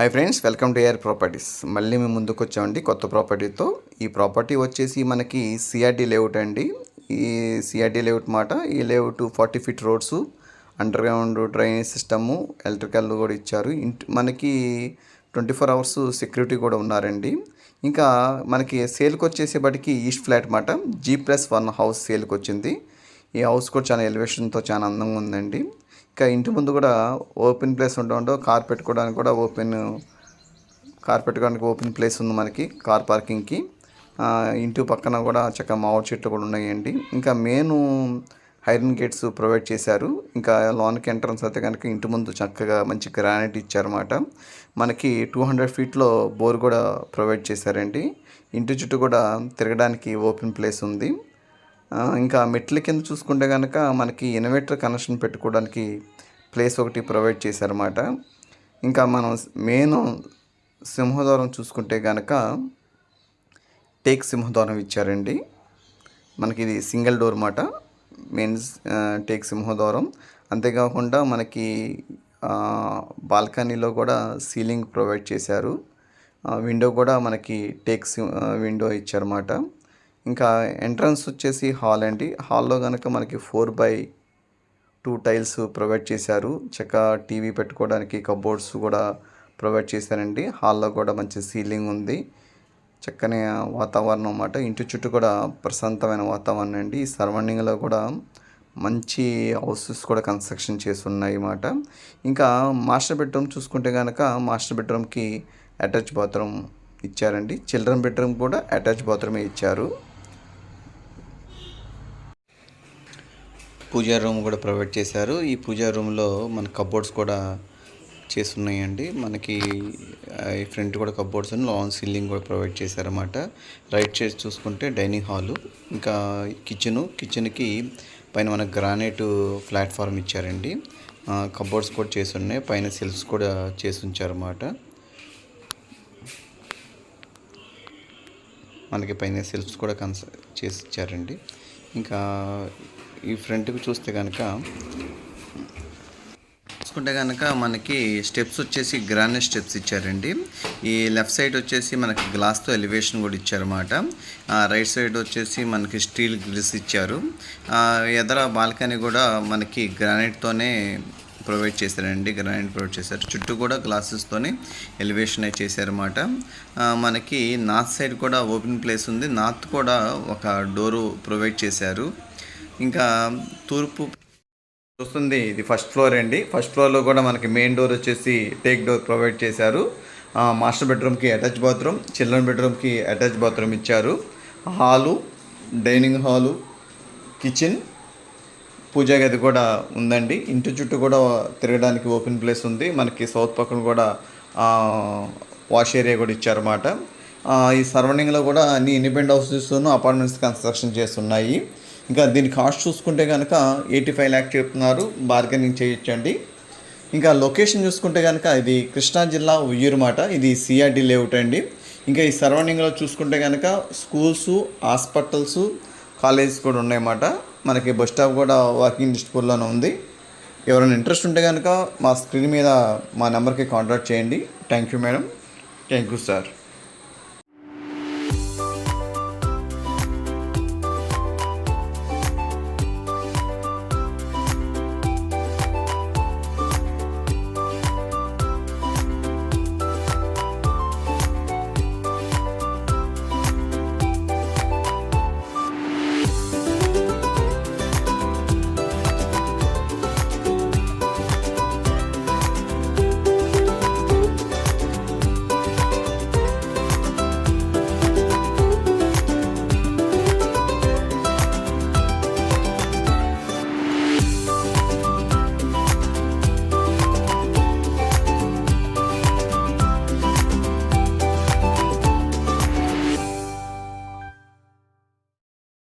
Hi friends welcome to air properties మళ్ళీ మేము ముందుకు వచ్చామండి. కొత్త ప్రాపర్టీతో. ఈ ప్రాపర్టీ వచ్చేసి మనకి సిఆర్టీ లేఅవుట్ అండి. ఈ సిఆర్టీ లేఅవుట్ మాట ఈ layout forty feet roads underground drainage system electrical కూడా ఇచ్చారు. ఇంటి మనకి ట్వంటీ ఫోర్ అవర్స్ సెక్యూరిటీ కూడా ఉన్నారండి. ఇంకా మనకి సేల్కి వచ్చేసేపటికి ఈస్ట్ ఫ్లాట్ మాట జీ ప్లస్ వన్ హౌస్ సేల్కి వచ్చింది. ఈ హౌస్ కూడా చాలా ఎలివేషన్తో చాలా అందంగా ఉందండి. ఇంకా ఇంటి ముందు కూడా ఓపెన్ ప్లేస్ ఉండడం కార్ పెట్టుకోవడానికి కూడా ఓపెన్ కార్ పెట్టుకోవడానికి ఓపెన్ ప్లేస్ ఉంది మనకి కార్ పార్కింగ్కి ఇంటి పక్కన కూడా చక్కగా మామిడి చెట్లు కూడా ఉన్నాయండి. ఇంకా మెయిన్ ఐరన్ గేట్స్ ప్రొవైడ్ చేశారు. ఇంకా లోన్కి ఎంట్రన్స్ అయితే కనుక ఇంటి ముందు చక్కగా మంచి గ్రానైట్ ఇచ్చారన్నమాట. మనకి టూ హండ్రెడ్ ఫీట్లో బోర్ కూడా ప్రొవైడ్ చేశారండి. ఇంటి చుట్టూ కూడా తిరగడానికి ఓపెన్ ప్లేస్ ఉంది. ఇంకా మెట్ల కింద చూసుకుంటే కనుక మనకి ఇన్వర్టర్ కనెక్షన్ పెట్టుకోవడానికి ప్లేస్ ఒకటి ప్రొవైడ్ చేశారన్నమాట. ఇంకా మనం మెయిన్ సింహద్వారం చూసుకుంటే కనుక టేక్ సింహద్వారం ఇచ్చారండి. మనకి ఇది సింగిల్ డోర్ మాట మెయిన్ టేక్ సింహద్వారం. అంతేకాకుండా మనకి బాల్కనీలో కూడా సీలింగ్ ప్రొవైడ్ చేశారు. విండో కూడా మనకి టేక్ విండో ఇచ్చారన్నమాట. ఇంకా ఎంట్రన్స్ వచ్చేసి హాల్ అండి. హాల్లో కనుక మనకి four by two tiles provide చేశారు. చక్క టీవీ పెట్టుకోవడానికి కబోర్డ్స్ కూడా ప్రొవైడ్ చేశారండి. హాల్లో కూడా మంచి సీలింగ్ ఉంది. చక్కని వాతావరణం అన్నమాట. ఇంటి చుట్టూ కూడా ప్రశాంతమైన వాతావరణం అండి. ఈ సరౌండింగ్లో కూడా మంచి హౌసెస్ కూడా కన్స్ట్రక్షన్ చేసి ఉన్నాయి అన్నమాట. ఇంకా మాస్టర్ బెడ్రూమ్ చూసుకుంటే కనుక మాస్టర్ బెడ్రూమ్కి అటాచ్ బాత్రూమ్ ఇచ్చారండి. చిల్డ్రన్ బెడ్రూమ్ కూడా అటాచ్ బాత్రూమే ఇచ్చారు. పూజా రూమ్ కూడా ప్రొవైడ్ చేశారు. ఈ పూజా రూమ్లో మన కబోర్డ్స్ కూడా చేసి ఉన్నాయండి మనకి ఈ ఫ్రంట్ కూడా కబోర్డ్స్ లాంగ్ సీలింగ్ కూడా ప్రొవైడ్ చేశారన్నమాట. రైట్ సైడ్ చూసుకుంటే డైనింగ్ హాలు ఇంకా కిచెను. కిచెన్కి పైన మన గ్రానైట్ ప్లాట్ఫామ్ ఇచ్చారండి. కబోర్డ్స్ కూడా చేసి ఉన్నాయి పైన సెల్ఫ్స్ కూడా చేసి ఉంచారన్నమాట మనకి పైన సెల్ఫ్స్ కూడా కన్స చేసి ఇచ్చారండి ఇంకా ఈ ఫ్రంట్కి చూస్తే కనుక చూసుకుంటే కనుక మనకి స్టెప్స్ వచ్చేసి గ్రానైట్ స్టెప్స్ ఇచ్చారండి. ఈ లెఫ్ట్ సైడ్ వచ్చేసి మనకి గ్లాస్తో ఎలివేషన్ కూడా ఇచ్చారన్నమాట. రైట్ సైడ్ వచ్చేసి మనకి స్టీల్ గ్రిల్స్ ఇచ్చారు. ఎదర బాల్కనీ కూడా మనకి గ్రానైట్తోనే ప్రొవైడ్ చేశారండి. గ్రానైట్ ప్రొవైడ్ చేశారు. చుట్టూ కూడా గ్లాసెస్తోనే ఎలివేషన్ అయితే చేశారన్నమాట. మనకి నార్త్ సైడ్ కూడా ఓపెన్ ప్లేస్ ఉంది. నార్త్ కూడా ఒక డోరు ప్రొవైడ్ చేశారు. ఇంకా తూర్పు చూస్తుంది ఇది ఫస్ట్ ఫ్లోర్ అండి. ఫస్ట్ ఫ్లోర్లో కూడా మనకి మెయిన్ డోర్ వచ్చేసి టేక్ డోర్ ప్రొవైడ్ చేశారు. మాస్టర్ బెడ్రూమ్కి అటాచ్ బాత్రూమ్ చిల్డ్రన్ బెడ్రూమ్కి అటాచ్ బాత్రూమ్ ఇచ్చారు. Hall dining hall kitchen puja గది కూడా ఉందండి. ఇంటి చుట్టూ కూడా తిరగడానికి ఓపెన్ ప్లేస్ ఉంది. మనకి సౌత్ పక్కన కూడా వాష్ ఏరియా కూడా ఇచ్చారన్నమాట. ఈ సరౌండింగ్లో కూడా అన్ని ఇండిపెండెంట్ హౌసెస్ను అపార్ట్మెంట్స్ కన్స్ట్రక్షన్ చేస్తున్నాయి. ఇంకా దీని కాస్ట్ చూసుకుంటే కనుక ఎయిటీ ఫైవ్ ల్యాక్ చెప్తున్నారు. బార్గెనింగ్ చేయొచ్చండి ఇంకా లొకేషన్ చూసుకుంటే కనుక ఇది కృష్ణా జిల్లా ఉయ్యూరు మాట. ఇది సిఆర్డి లేఅవుట్ అండి. ఇంకా ఈ సరౌండింగ్లో చూసుకుంటే కనుక స్కూల్స్ హాస్పిటల్స్ కాలేజెస్ కూడా ఉన్నాయన్నమాట మనకి బస్ స్టాప్ కూడా వాకింగ్ డిస్టబుల్లోనే ఉంది. ఎవరైనా ఇంట్రెస్ట్ ఉంటే కనుక మా స్క్రీన్ మీద మా నెంబర్కి కాంటాక్ట్ చేయండి. Thank you madam thank you sir